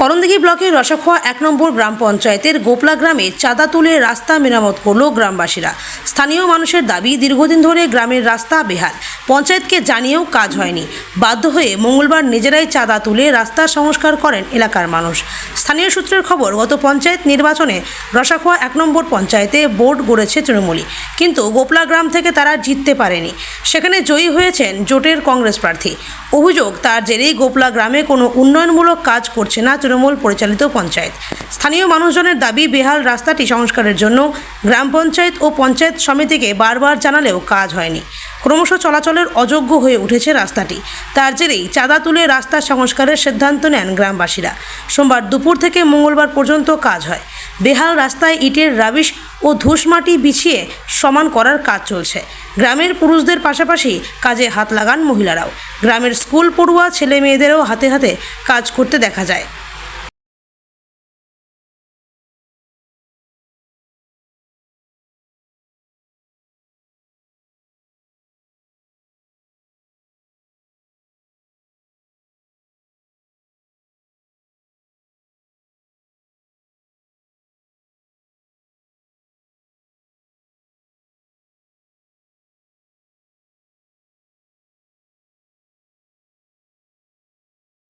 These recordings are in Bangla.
করণদিঘি ব্লকের রসাখোয়া এক নম্বর গ্রাম পঞ্চায়েতের গোপলা গ্রামে চাঁদা তুলে রাস্তা মেরামত করল গ্রামবাসীরা। স্থানীয় মানুষের দাবি, দীর্ঘদিন ধরে গ্রামের রাস্তা বেহাল। পঞ্চায়েতকে জানিয়েও কাজ হয়নি। বাধ্য হয়ে মঙ্গলবার নিজেরাই চাঁদা তুলে রাস্তা সংস্কার করেন এলাকার মানুষ। স্থানীয় সূত্রের খবর, গত পঞ্চায়েত নির্বাচনে রসাখোয়া এক নম্বর পঞ্চায়েতে বোর্ড গড়েছে তৃণমূলী কিন্তু গোপলা গ্রাম থেকে তারা জিততে পারেনি। সেখানে জয়ী হয়েছেন জোটের কংগ্রেস প্রার্থী। অভিযোগ, তার জেরেই গোপলা গ্রামে কোনো উন্নয়নমূলক কাজ করছে না তৃণমূল পরিচালিত পঞ্চায়েত। স্থানীয় মানুষজনের দাবি, বেহাল রাস্তাটি সংস্কারের জন্য গ্রাম পঞ্চায়েত ও পঞ্চায়েত সমিতিকে বারবার জানালেও কাজ হয়নি। ক্রমশ চলাচলের অযোগ্য হয়ে উঠেছে রাস্তাটি। তার জেরেই চাঁদা তুলে রাস্তা সংস্কারের সিদ্ধান্ত নেন গ্রামবাসীরা। সোমবার দুপুর থেকে মঙ্গলবার পর্যন্ত কাজ হয়। বেহাল রাস্তায় ইটের রাবিশ ও ধূসমাটি বিছিয়ে সমান করার কাজ চলছে। গ্রামের পুরুষদের পাশাপাশি কাজে হাত লাগান মহিলারাও। গ্রামের স্কুল পড়ুয়া ছেলে মেয়েদেরও হাতে হাতে কাজ করতে দেখা যায়।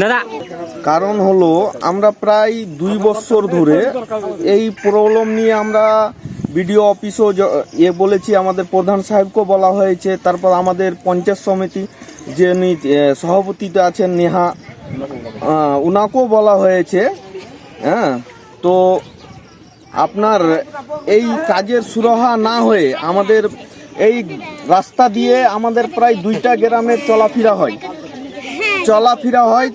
দাদা। কারণ হলো আমরা প্রায় দুই বছর ধরে এই প্রবলেম নিয়ে আমরা বিডিও অফিসও এ বলেছি আমাদের প্রধান সাহেবকেও বলা হয়েছে তারপর আমাদের পঞ্চায়েত সমিতি যে এ, আছেন নেহা আহ, উনাকেও বলা হয়েছে হ্যাঁ তো আপনার এই কাজের সুরাহা না হয়ে আমাদের এই রাস্তা দিয়ে আমাদের প্রায় দুইটা গ্রামের চলাফেরা হয়। চলাফেরা হয়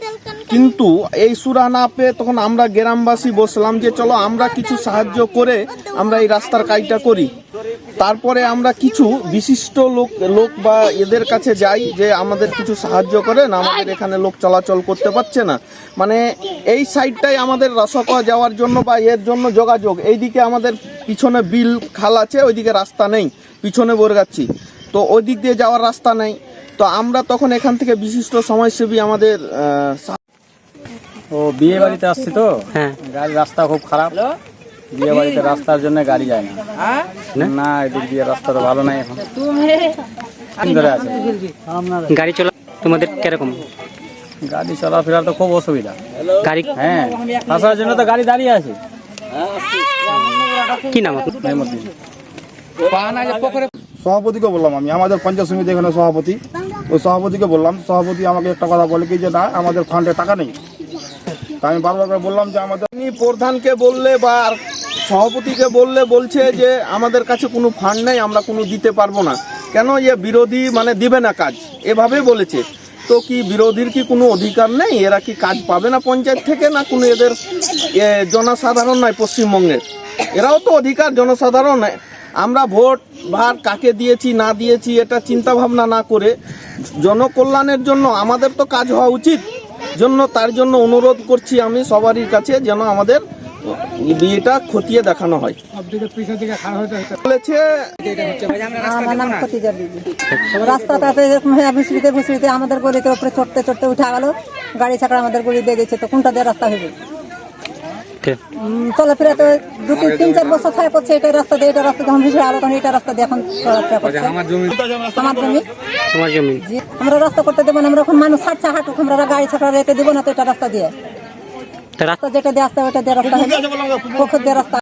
কিন্তু এই সুরা না পেয়ে তখন আমরা গ্রামবাসী বসলাম যে চলো আমরা কিছু সাহায্য করে আমরা এই রাস্তার কাজটা করি। তারপরে আমরা কিছু বিশিষ্ট লোক লোক বা এদের কাছে যাই যে আমাদের কিছু সাহায্য করেন, আমাদের এখানে লোক চলাচল করতে পারছে না। মানে এই সাইডটাই আমাদের রসকয়া যাওয়ার জন্য বা এর জন্য যোগাযোগ। এইদিকে আমাদের পিছনে বিল, খাল আছে, ওইদিকে রাস্তা নেই, পিছনে বরগাচ্ছি তো ওই দিক দিয়ে যাওয়ার রাস্তা নেই। তো আমরা তখন এখান থেকে বিশিষ্ট সমাজসেবী আমাদের ও বিয়ে বাড়িতে আসছি তো? হ্যাঁ। গাড়ি রাস্তা খুব খারাপ। বিয়ে বাড়িতে রাস্তার জন্য গাড়ি যায় না। না? এদিক দিয়ে রাস্তা তো ভালো নাই এখন। ধরে আছে। গাড়ি চলা তোমাদের কীরকম? গাড়ি চলাফেরা তো খুব অসুবিধা। গাড়ি হ্যাঁ আসার জন্য তো গাড়ি দাঁড়িয়ে আছে। কি নাম? সভাপতিকে বললাম আমি আমাদের পঞ্চায়েত সমিতি এখানে সভাপতি। ওই সভাপতিকে বললাম সভাপতি আমাকে একটা কথা বলে কি যে না আমাদের ফান্ডে টাকা নেই। আমি বারবার করে বললাম যে আমাদের আপনি প্রধানকে বললে বা সভাপতিকে বললে বলছে যে আমাদের কাছে কোনো ফান্ড নেই, আমরা কোনো দিতে পারব না। কেন এ বিরোধী মানে দিবে না কাজ? এভাবে বলেছে। তো কি বিরোধীর কি কোনো অধিকার নেই? এরা কি কাজ পাবে না পঞ্চায়েত থেকে না কোনো এদের জনসাধারণ নয় পশ্চিমবঙ্গের এরাও তো অধিকার, জনসাধারণ। আমরা ভোট ভার কাকে দিয়েছি, না দিয়েছি, এটা চিন্তা ভাবনা না করে জনকল্যাণের জন্য আমাদের তো কাজ হওয়া উচিত। জন্য, তার জন্য অনুরোধ করছি আমি সবারই কাছে যেন আমাদের বিয়েটা খতিয়ে দেখানো হয়। আমাদের গলিতে উপরে চড়তে চড়তে উঠে গেল, গাড়ি ছাড়া আমাদের গলি দিয়ে গেছে তো কোনটা দিয়ে রাস্তা হবে? চলাফেরা তো দু তিন চার বছর থাকে করছে এটা রাস্তা দিয়ে এটা রাস্তা যখন ভিড় আলো তখন এটা রাস্তা দিয়ে এখন চলাফেরা করছে। আমার জমি। তোমার জমি? আমরা রাস্তা করতে দেবো না আমরা এখন মানুষ হাঁটছে হাঁটুক আমরা গাড়ি ছাড়া রেখে দেবো না তো এটা রাস্তা দিয়ে। রাস্তা যেটা দিয়ে আসতে হবে ওটা দিয়ে রাস্তা হবে। দিয়ে রাস্তা